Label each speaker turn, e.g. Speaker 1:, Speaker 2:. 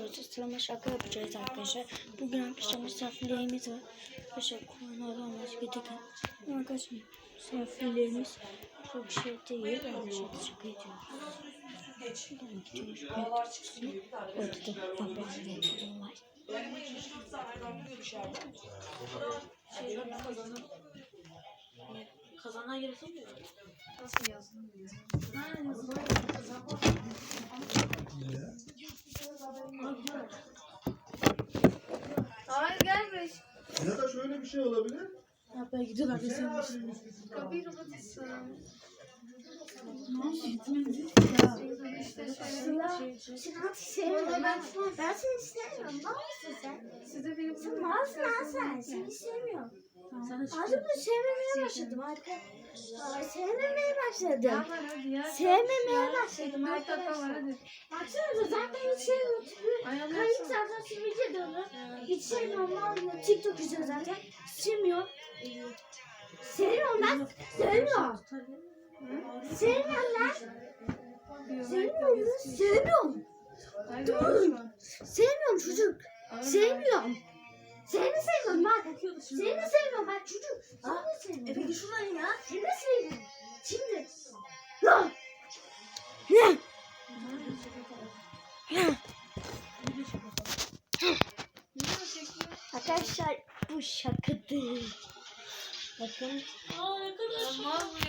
Speaker 1: arkadaşlar. Sıralama şaka yapacağız arkadaşlar. Bugün arkadaşlar misafirlerimiz var. Arkadaşlar koronalı olmaz bir dakika. Arkadaşlar misafirlerimiz çok şey değil. Arkadaşlar şaka ediyoruz. Şuradan gidiyoruz. Orada da haberler var.
Speaker 2: Kazanan yazılmıyor.
Speaker 3: Nasıl yazdın? Hayır gelmiş.
Speaker 4: Ya da şöyle bir şey olabilir.
Speaker 2: Haber gidiyorlar da sen
Speaker 3: Kapıyı kapatırsın. İşte şöyle
Speaker 5: Şınav sevmiyorum. Ben, seni istemiyorum. Mal mısın sen?
Speaker 3: size benim
Speaker 5: Sen malsın lan sen. Seni sevmiyorum.
Speaker 2: Sana
Speaker 5: Artık bunu sevmemeye başladım. Ay, Sevmemeye başladım. Sevmemeye başladım arkadaşlar.
Speaker 3: hadi.
Speaker 5: Baksanıza zaten hiç sevmiyorum. Sivilce dolu. Hiç sevmiyorum. Mal TikTok izliyor zaten. Sevmiyorum. Sevmiyorum ben. Sevmiyorum. Sevmiyorum ben. Sevmiyorum. Sevmiyorum. Dur. Sevmiyorum çocuk. Sevmiyorum. Seni sevmiyorum bak. Seni sevmiyorum bak çocuk. Seni de
Speaker 2: E
Speaker 5: sevmiyorum.
Speaker 2: peki şuradan ya.
Speaker 5: Seni sevmiyorum. Şimdi. Lan. Ne? Arkadaşlar bu şakadır. Bakın.
Speaker 2: Aa ne